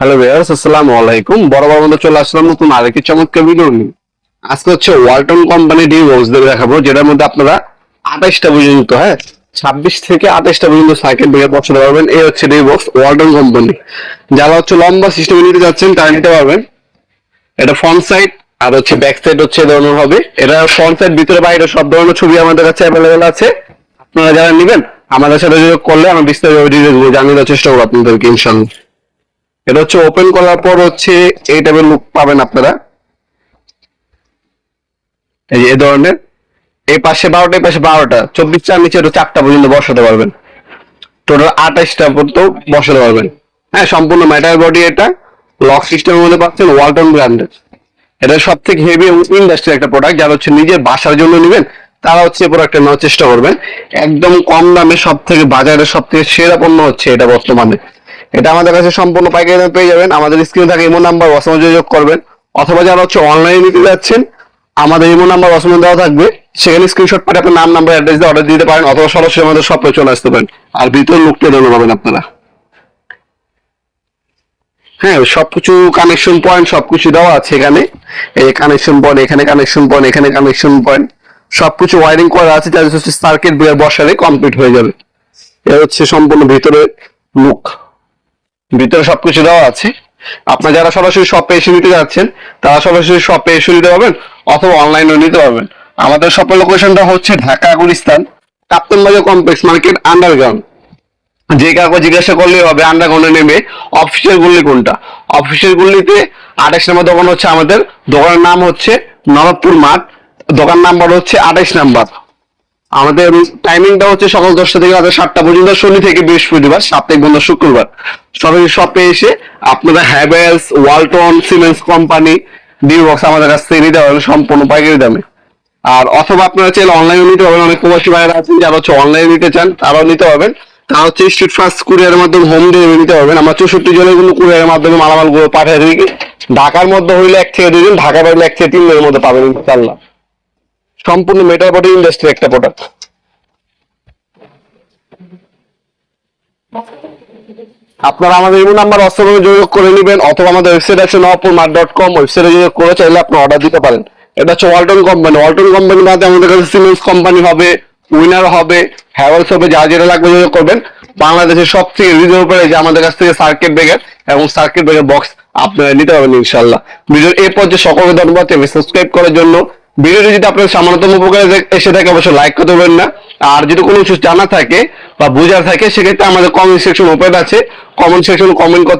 Hello viewers আসসালামু আলাইকুম। বড় মধ্যে চলে আসলাম নতুন আরেকটি চমৎকার ভিডিও নিয়ে। আজকে হচ্ছে ওয়ালটন কোম্পানি ডি বক্স দেখাবো, যেটার মধ্যে আপনারা আঠাশটা পর্যন্ত হ্যাঁ ছাব্বিশ থেকে আঠাশটা পর্যন্ত সাইকেল ব্রেকার পছন্দ পারবেন এই হচ্ছে ডি বক্স ওয়ালটন কোম্পানি যারা হচ্ছে লম্বা সিস্টেম নিতে যাচ্ছেন তারা নিতে পারবেন এটা ফ্রন্ট সাইড আর হচ্ছে ব্যাক সাইড হচ্ছে ধরনের হবে। এটা ফ্রন্ট সাইড ভিতরে বাইরে সব ধরনের ছবি আমাদের কাছে অ্যাভেলেবেল আছে। আপনারা যারা নেবেন, আমাদের সাথে যোগাযোগ করলে আমি বিস্তারিত ডিটেলস জানিয়ে দেওয়ার চেষ্টা করব আপনাদেরকে ইনশাল্লাহ এটা হচ্ছে ওপেন করার পর হচ্ছে এই টাইপের লুক পাবেন আপনারা। এই যে এই ধরনের। এই পাশে বারোটা, এই পাশে বারোটা। চব্বিশ চার নিচে চারটা পর্যন্ত বসাতে পারবেন। টোটাল আঠাশটা পর্যন্ত বসাতে পারবেন। হ্যাঁ সম্পূর্ণ ম্যাটার বডি এটা। লক সিস্টেমের মধ্যে পাচ্ছেন ওয়ালটন ব্র্যান্ডের এটা সব থেকে হেভি এবং ইন্ডাস্ট্রি একটা প্রোডাক্ট যারা হচ্ছে নিজের বাসার জন্য নেবেন, তারা হচ্ছে প্রোডাক্টটা নেওয়ার চেষ্টা করবেন। একদম কম দামে সব থেকে বাজারে সব থেকে সেরা পণ্য হচ্ছে এটা বর্তমানে। এটা আমাদের কাছে সম্পূর্ণ পাইকারি দামে পেয়ে যাবেন। আমাদের স্ক্রিনে থাকে ইমো নাম্বার অসময় যোগাযোগ করবেন। অথবা যারা হচ্ছে অনলাইনে নিতে যাচ্ছেন, আমাদের ইমো নাম্বার অসময় দেওয়া থাকবে। সেখানে স্ক্রিনশট পাঠিয়ে আপনার নাম নাম্বার অ্যাড্রেস দিয়ে অর্ডার দিতে পারেন অথবা সরাসরি আমাদের শপে চলে আসতে পারেন। আর ভিতরে লুকটা ধন্য পাবেন আপনারা। হ্যাঁ সবকিছু কানেকশন পয়েন্ট সবকিছু দেওয়া আছে এখানে। এই কানেকশন পয়েন্ট এখানে কানেকশন পয়েন্ট এখানে কানেকশন পয়েন্ট সবকিছু ওয়ারিং করা আছে যাতে হচ্ছে সার্কিট বসালে কমপ্লিট হয়ে যাবে। এ হচ্ছে সম্পূর্ণ ভিতরে লুক ভিতরে সবকিছু দেওয়া আছে। আপনার যারা সরাসরি শপে এসে নিতে যাচ্ছেন, তারা সরাসরি শপে এসে নিতে পারবেন অথবা অনলাইনেও নিতে পারবেন। আমাদের শপের লোকেশনটা হচ্ছে ঢাকা গুলিস্তান কাপ্তান বাজার কমপ্লেক্স মার্কেট আন্ডারগ্রাউন্ড যে কাউকে জিজ্ঞাসা করলে হবে আন্ডারগ্রাউন্ডে নেমে অফিসের গুল্লি কোনটা? অফিসের গুল্লিতে আঠাশ নম্বর দোকান হচ্ছে আমাদের। দোকানের নাম হচ্ছে নবাবপুর মাঠ। দোকান নাম্বার হচ্ছে আঠাশ নাম্বার। আমাদের টাইমিংটা হচ্ছে সকাল দশটা থেকে রাত সাতটা পর্যন্ত শনি থেকে বৃহস্পতিবার, সাপ্তাহিক বন্ধ শুক্রবার। সবাই শপে এসে আপনারা হ্যাভেলস ওয়ালটন সিমেন্স কোম্পানি ডিবক্স আমাদের কাছ থেকে নিতে পারবেন সম্পূর্ণ পাইকারি দামে। আর অথবা আপনারা চাইলে অনলাইনে নিতে পারবেন, অনেক প্রবাসী ভাইয়েরা আছেন যারা হচ্ছে অনলাইনে নিতে চান, তারাও নিতে পারবেন। তারা হচ্ছে স্ট্রিট ফাস্ট কুরিয়ারের মাধ্যমে হোম ডেলিভারি নিতে পারবেন। আমরা চৌষট্টি জনের কিন্তু কুরিয়ারের মাধ্যমে মালামালগুলো পাঠিয়ে দিই। ঢাকার মধ্যে হইলে এক থেকে দুজন ঢাকা বাইরে এক থেকে তিন দিনের মধ্যে পাবেন ইনশাল্লাহ সম্পূর্ণ মেটার বডি ইন্ডাস্ট্রি একটা প্রোডাক্ট আপনারা আমাদের ইমো নাম্বার অস্ত্রভাবে যোগাযোগ করে নেবেন, অথবা আমাদের ওয়েবসাইট আছে নপুর মার্ট ডট কম ওয়েবসাইটে যোগাযোগ করে চাইলে আপনি অর্ডার দিতে পারেন। এটা হচ্ছে ওয়ালটন কোম্পানি ওয়ালটন কোম্পানি বাদে আমাদের কাছে সিমেন্স কোম্পানি হবে উইনার হবে হ্যাভেলস হবে, যা যেটা লাগবে যোগাযোগ করবেন। বাংলাদেশের সব থেকে রিজনেবল প্রাইসে আমাদের কাছ থেকে সার্কিট ব্রেকার এবং সার্কিট ব্রেকার বক্স আপনারা নিতে পারবেন ইনশাল্লাহ ভিডিওর এই পর্যায়ে সকলকে ধন্যবাদ। সাবস্ক্রাইব করার জন্য ভিডিওটি যদি আপনার সামান্যতম উপকারে এসে থাকে, অবশ্যই লাইক করতে পারবেন না। আর যদি কোনো কিছু জানা থাকে বা বোঝা থাকে, সেক্ষেত্রে আমাদের কমেন্ট সেকশন ওপেন আছে। কমেন্ট সেকশন কমেন্ট করতে